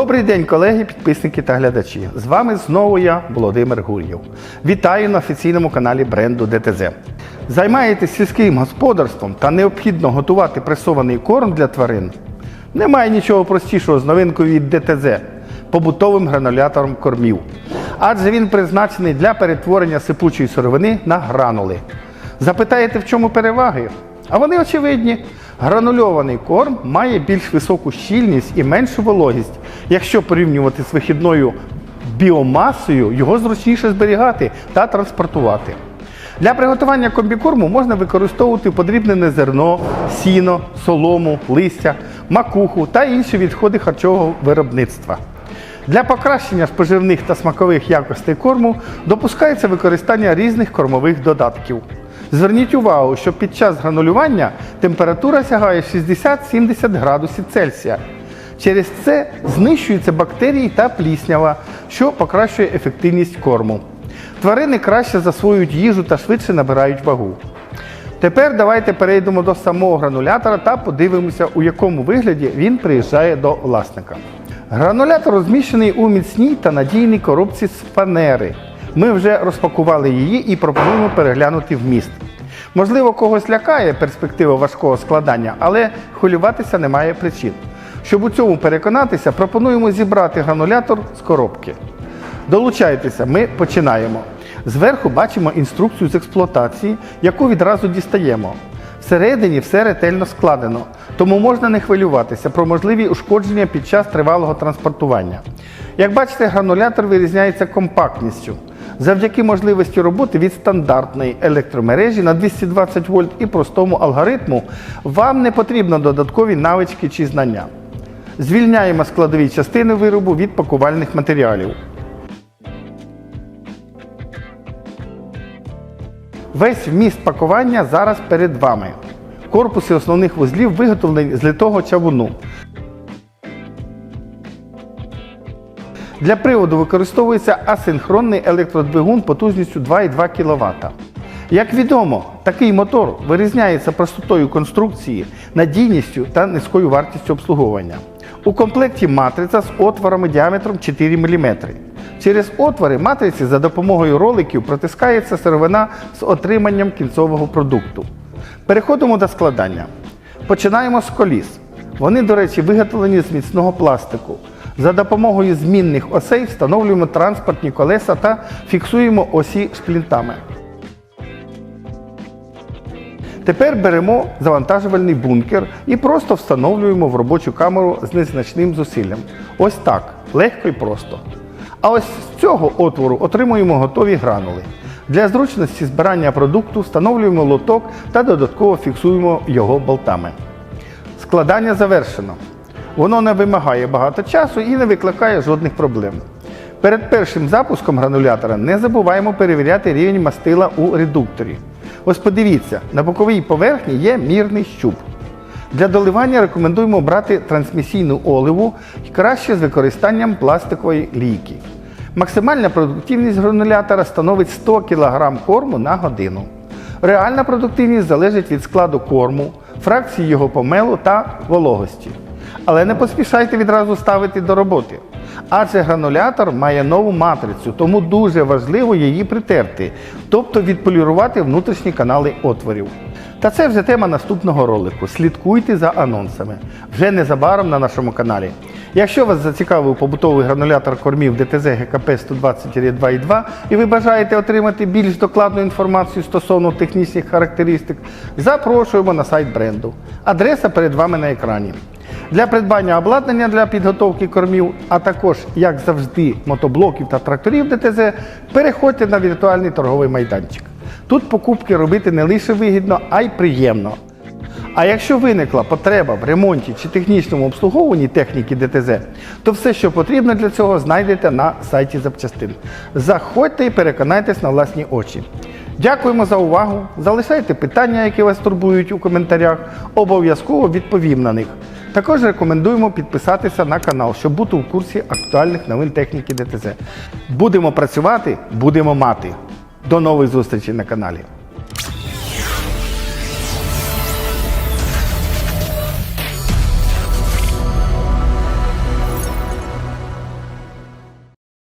Добрий день, колеги, підписники та глядачі. З вами знову я, Володимир Гур'єв. Вітаю на офіційному каналі бренду ДТЗ. Займаєтесь сільським господарством та необхідно готувати пресований корм для тварин. Немає нічого простішого з новинкою від ДТЗ побутовим гранулятором кормів. Адже він призначений для перетворення сипучої сировини на гранули. Запитаєте, в чому переваги? А вони очевидні. Гранульований корм має більш високу щільність і меншу вологість. Якщо порівнювати з вихідною біомасою, його зручніше зберігати та транспортувати. Для приготування комбікорму можна використовувати подрібнене зерно, сіно, солому, листя, макуху та інші відходи харчового виробництва. Для покращення споживних та смакових якостей корму допускається використання різних кормових додатків. Зверніть увагу, що під час гранулювання температура сягає 60-70 градусів Цельсія. Через це знищуються бактерії та пліснява, що покращує ефективність корму. Тварини краще засвоюють їжу та швидше набирають вагу. Тепер давайте перейдемо до самого гранулятора та подивимося, у якому вигляді він приїжджає до власника. Гранулятор розміщений у міцній та надійній коробці з фанери. Ми вже розпакували її і пропонуємо переглянути вміст. Можливо, когось лякає перспектива важкого складання, але хвилюватися немає причин. Щоб у цьому переконатися, пропонуємо зібрати гранулятор з коробки. Долучайтеся, ми починаємо. Зверху бачимо інструкцію з експлуатації, яку відразу дістаємо. Всередині все ретельно складено, тому можна не хвилюватися про можливі ушкодження під час тривалого транспортування. Як бачите, гранулятор вирізняється компактністю. Завдяки можливості роботи від стандартної електромережі на 220 вольт і простому алгоритму вам не потрібно додаткові навички чи знання. Звільняємо складові частини виробу від пакувальних матеріалів. Весь вміст пакування зараз перед вами. Корпуси основних вузлів виготовлені з литого чавуну. Для приводу використовується асинхронний електродвигун потужністю 2,2 кВт. Як відомо, такий мотор вирізняється простотою конструкції, надійністю та низькою вартістю обслуговування. У комплекті матриця з отворами діаметром 4 мм. Через отвори матриці за допомогою роликів протискається сировина з отриманням кінцевого продукту. Переходимо до складання. Починаємо з коліс. Вони, до речі, виготовлені з міцного пластику. За допомогою змінних осей встановлюємо транспортні колеса та фіксуємо осі шплінтами. Тепер беремо завантажувальний бункер і просто встановлюємо в робочу камеру з незначним зусиллям. Ось так, легко і просто. А ось з цього отвору отримуємо готові гранули. Для зручності збирання продукту встановлюємо лоток та додатково фіксуємо його болтами. Складання завершено. Воно не вимагає багато часу і не викликає жодних проблем. Перед першим запуском гранулятора не забуваємо перевіряти рівень мастила у редукторі. Ось подивіться, на боковій поверхні є мірний щуп. Для доливання рекомендуємо брати трансмісійну оливу краще з використанням пластикової лійки. Максимальна продуктивність гранулятора становить 100 кг корму на годину. Реальна продуктивність залежить від складу корму, фракції його помелу та вологості. Але не поспішайте відразу ставити до роботи. Адже гранулятор має нову матрицю, тому дуже важливо її притерти, тобто відполірувати внутрішні канали отворів. Та це вже тема наступного ролику. Слідкуйте за анонсами вже незабаром на нашому каналі. Якщо вас зацікавив побутовий гранулятор кормів ДТЗ ГКП 120-2.2 і ви бажаєте отримати більш докладну інформацію стосовно технічних характеристик, запрошуємо на сайт бренду. Адреса перед вами на екрані. Для придбання обладнання для підготовки кормів, а також, як завжди, мотоблоків та тракторів ДТЗ, переходьте на віртуальний торговий майданчик. Тут покупки робити не лише вигідно, а й приємно. А якщо виникла потреба в ремонті чи технічному обслуговуванні техніки ДТЗ, то все, що потрібно для цього, знайдете на сайті запчастин. Заходьте і переконайтесь на власні очі. Дякуємо за увагу. Залишайте питання, які вас турбують у коментарях. Обов'язково відповім на них. Також рекомендуємо підписатися на канал, щоб бути у курсі актуальних новин техніки ДТЗ. Будемо працювати, будемо мати. До нових зустрічей на каналі.